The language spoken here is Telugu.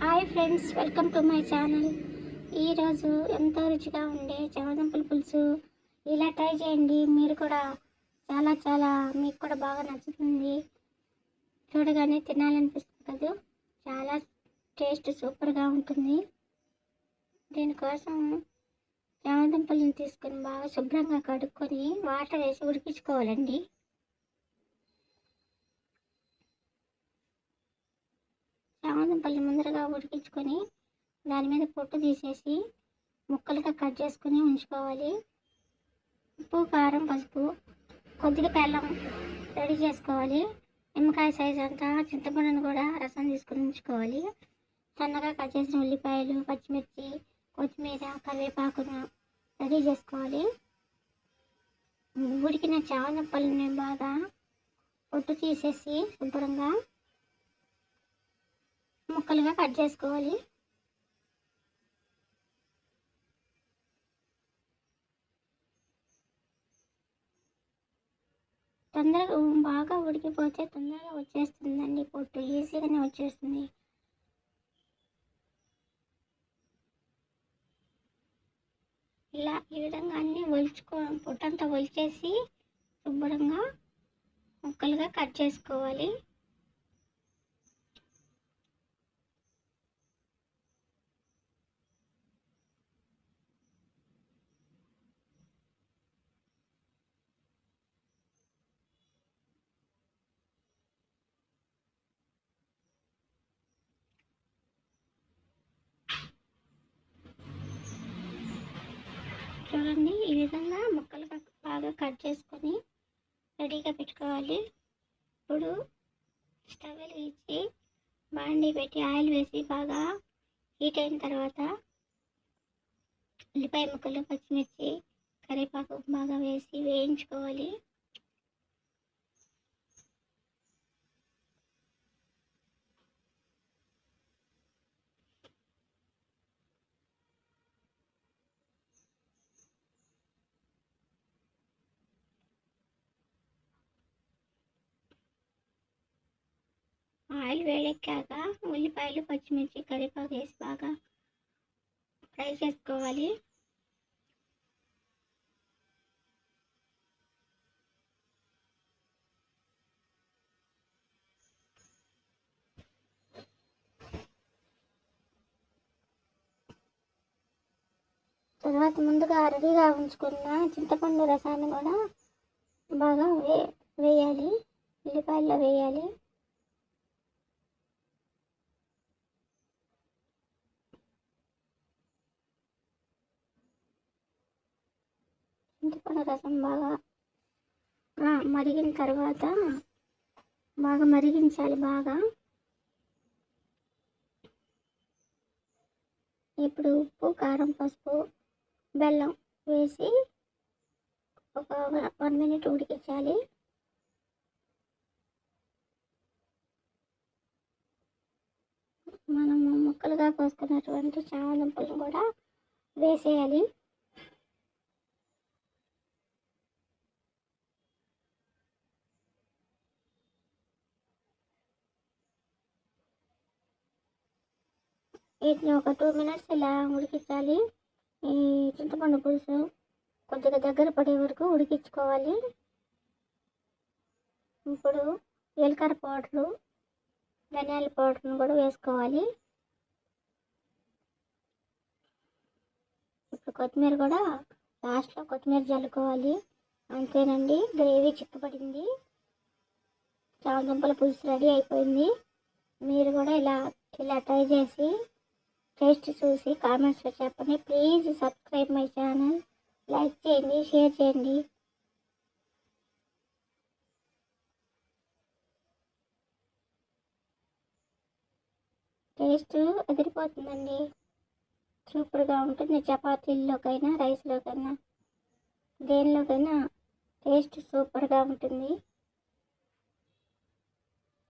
Hi friends welcome to my channel. ఈరోజు ఎంతో రుచిగా ఉండే చామదుంపల పులుసు ఇలా ట్రై చేయండి. మీరు కూడా చాలా చాలా మీకు కూడా బాగా నచ్చుతుంది. చూడగానే తినాలనిపిస్తుంది కదా. చాలా టేస్ట్ సూపర్గా ఉంటుంది. దీనికోసం చామదుంపలను తీసుకొని బాగా శుభ్రంగా కడుక్కొని వాటర్ వేసి ఉడికించుకోవాలండి. చామదుంపల్ని ముందరగా ఉడికించుకొని దాని మీద పొట్టు తీసేసి ముక్కలుగా కట్ చేసుకొని ఉంచుకోవాలి. ఉప్పు కారం పసుపు కొద్దిగా బెల్లం రెడీ చేసుకోవాలి. నిమ్మకాయ సైజ్ అంతా చింతపండును కూడా రసం తీసుకొని ఉంచుకోవాలి. సన్నగా కట్ చేసిన ఉల్లిపాయలు పచ్చిమిర్చి కొత్తిమీర కరివేపాకును రెడీ చేసుకోవాలి. ఉడికిన చామదుంపల్ని బాగా పొట్టు తీసేసి శుభ్రంగా ముక్కలుగా కట్ చేసుకోవాలి. తొందరగా బాగా ఉడికిపోతే తొందరగా వచ్చేస్తుందండి పొట్టు. ఈజీగానే వచ్చేస్తుంది. ఇలా ఈ విధంగా అన్నీ ఒలుచుకో పొట్టంతా ఒలిచేసి శుభ్రంగా ముక్కలుగా కట్ చేసుకోవాలి. చూడండి ఈ విధంగా ముక్కలు బాగా కట్ చేసుకొని రెడీగా పెట్టుకోవాలి. ఇప్పుడు స్టవ్ వెలిగించి బాండీ పెట్టి ఆయిల్ వేసి బాగా హీట్ అయిన తర్వాత ఉల్లిపాయ ముక్కలు పచ్చిమిర్చి కరివేపాకు బాగా వేసి వేయించుకోవాలి. ఆయిల్ వేడెక్కాక ఉల్లిపాయలు పచ్చిమిర్చి కరివేపాకు వేసి బాగా ఫ్రై చేసుకోవాలి. తర్వాత ముందుగా రెడీగా ఉంచుకున్న చింతపండు రసాన్ని కూడా బాగా వే వేయాలి. ఉల్లిపాయల్లో వేయాలి. చింతపండు రసం బాగా మరిగిన తర్వాత బాగా మరిగించాలి బాగా. ఇప్పుడు ఉప్పు కారం పసుపు బెల్లం వేసి ఒక వన్ మినిట్ ఉడికించాలి. మనము ముక్కలుగా కోసుకున్నటువంటి చామదుంపలను కూడా వేసేయాలి. వీటిని ఒక టూ మినిట్స్ ఇలా ఉడికించాలి. ఈ చింతపండు పులుసు కొద్దిగా దగ్గర పడే వరకు ఉడికించుకోవాలి. ఇప్పుడు జీలకర్ర పౌడరు ధనియాల పౌడర్ను కూడా వేసుకోవాలి. ఇప్పుడు కొత్తిమీర కూడా లాస్ట్లో కొత్తిమీర చల్లుకోవాలి. అంతేనండి గ్రేవీ చిక్కబడింది. చామదుంపల పులుసు రెడీ అయిపోయింది. మీరు కూడా ఇలా ఇలా ట్రై చేసి టేస్ట్ చూసి కామెంట్స్లో చెప్పండి. Please subscribe my channel. Like చేయండి షేర్ చేయండి. టేస్ట్ ఎదిరిపోతుందండి. సూపర్గా ఉంటుంది. చపాతీల్లోకైనా రైస్లోకైనా దేనిలోకైనా టేస్ట్ సూపర్గా ఉంటుంది.